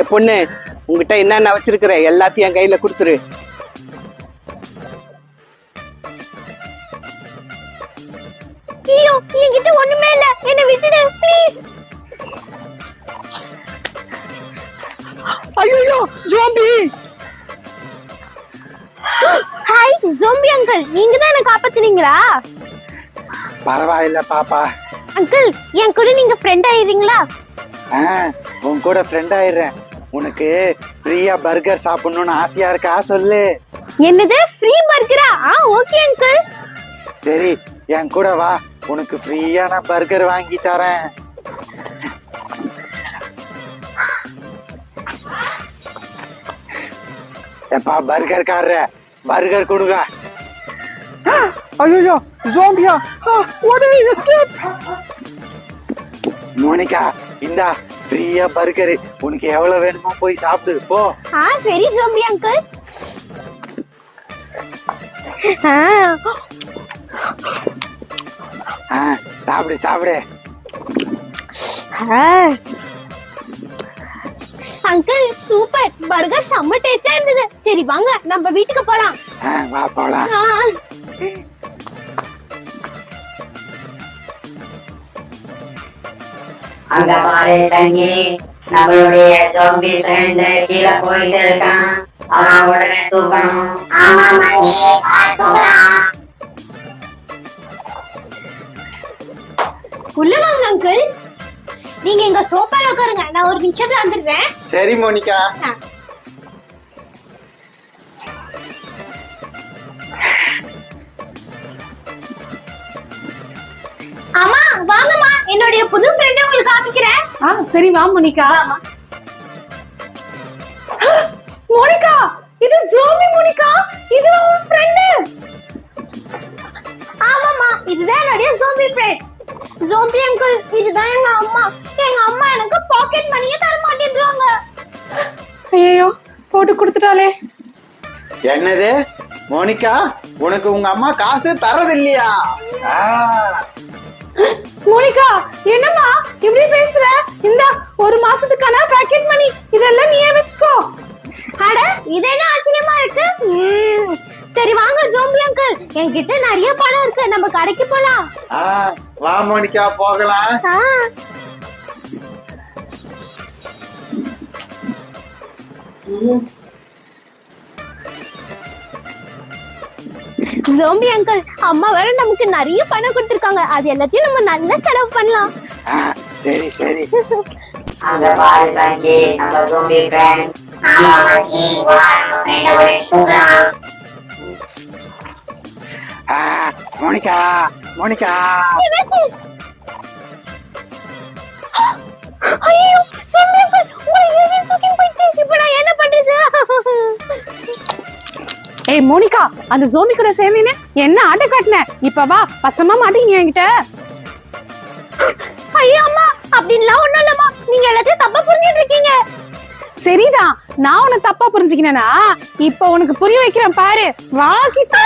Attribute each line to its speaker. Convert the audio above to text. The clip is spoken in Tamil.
Speaker 1: ஏ பொண்ணு உங்ககிட்ட என்னென்ன வச்சிருக்கிற எல்லாத்தையும் என் கையில கொடுத்துரு.
Speaker 2: ஐயோ என்கிட்ட ஒண்ணுமே இல்ல. என்ன விட்டுடு ப்ளீஸ்
Speaker 1: ஐயோ ஜோம்பி
Speaker 2: ஹாய் ஜோம்பி அங்கிள் நீங்க தான் என்ன காப்பாத்துனீங்களா?
Speaker 3: பரவாயில்ல பாப்பா.
Speaker 2: அங்கிள் என் கூட நீங்க ஃப்ரெண்ட் ஆயிடுறீங்களா?
Speaker 3: ஆ, உன் கூட ஃப்ரெண்ட் ஆயிடுறேன். உனக்கு ஃப்ரீயா பர்கர் சாப்பிடணும்னு ஆசையா இருக்கா? சொல்லு.
Speaker 2: என்னது? ஃப்ரீ பர்கரா ஆ ஓகே அங்கிள்
Speaker 3: சரி என் கூட வா. உனக்கு ஃப்ரீயா நான் பர்கர் வாங்கி தரேன். எப்பா பர்கர் காரர? பர்கர் கொடுங்க.
Speaker 1: ஐயோ ஜோம்பியா உடனே எஸ்கேப்
Speaker 3: மோனிகா இந்தா. ஃப்ரீயா பர்கர் உனக்கு எவ்வளவு வேணுமோ போய் சாப்பிடு. போ.
Speaker 2: ஆ சரி ஜோம்பி அங்கிள்
Speaker 3: சாப்பிடு சாப்பிடு.
Speaker 2: அங்கிள் சூப்பர் பர்கர் செம்ம டேஸ்டா இருந்தது. சரி வாங்க நம்ம வீட்டுக்கு போலாம்.
Speaker 3: வா போலாம்.
Speaker 4: அங்க பாரு தங்கி நம்மளுடைய ஜோம்பி ஃப்ரெண்ட் கீழே போயிட்டு இருக்கான். அவன் உடனே தூக்கணும்.
Speaker 2: உள்ள வாங்க அங்கிள் நீங்க எங்க சோஃபால உட்காருங்க. நான் ஒரு நிமிஷத்துல வந்துடுறேன்.
Speaker 3: சரி மோனிகா.
Speaker 2: வாங்கம்மா. என்னுடைய புது ஃப்ரெண்ட் உங்களுக்கு காமிக்கிறேன்.
Speaker 5: ஆ சரி வா மோனிகா. மோனிகா இது ஜோமி மோனிகா? இது உன் ஃப்ரெண்ட்
Speaker 2: ஆமாம்மா இதுதான் என்னுடைய ஜோம்பி ஃப்ரெண்ட் ஜோம்பி அங்கிள் இதுதான் எங்க அம்மா. எங்க அம்மா எனக்கு பாக்கெட் மணியே தர மாட்டேன்றாங்க
Speaker 5: ஐயோ போட்டு கொடுத்துட்டாலே
Speaker 3: என்னது? மோனிகா உனக்கு உங்க அம்மா காசு தரது இல்லையா
Speaker 5: இந்த ஒரு மாசத்துக்கான பாக்கெட் மணி இதெல்லாம் நீயே வச்சுக்கோ.
Speaker 2: அட இது என்ன ஆச்சரியமா இருக்கு? சரி வாங்க ஜோம்பி அங்கிள் என்கிட்ட நிறைய பணம் இருக்கு. நம்ம கடைக்கு போலாம்.
Speaker 3: வா மோனிகா போகலாம்.
Speaker 2: ஆ. ஜோம்பி அங்கிள் அம்மா வேற நமக்கு நிறைய பணம் கொடுத்திருக்காங்க. அது எல்லாத்தையும் நம்ம நல்லா செலவு பண்ணலாம்.
Speaker 3: சரி சரி.
Speaker 4: அங்க பாரு தங்கி நம்ம ஜோம்பி ஃப்ரெண்ட்
Speaker 3: ஆ, மோனிகா மோனிகா.
Speaker 2: என்னாச்சு? ஐயோ.
Speaker 5: மோனிகா அந்த ஜோமி கூட சேர்ந்தீனே என்ன ஆட்ட காட்டின இப்ப வா பசமா மாட்டீங்க என்கிட்ட
Speaker 2: ஐயோ அம்மா அப்படின்லாம் ஒண்ணும் இல்லம்மா நீங்க எல்லாத்தையும் தப்பா புரிஞ்சுட்டு இருக்கீங்க
Speaker 5: சரிதான் நான் உன்னை தப்பா புரிஞ்சுக்கினேனா இப்ப உனக்கு புரிய வைக்கிறேன் பாரு வா கிட்ட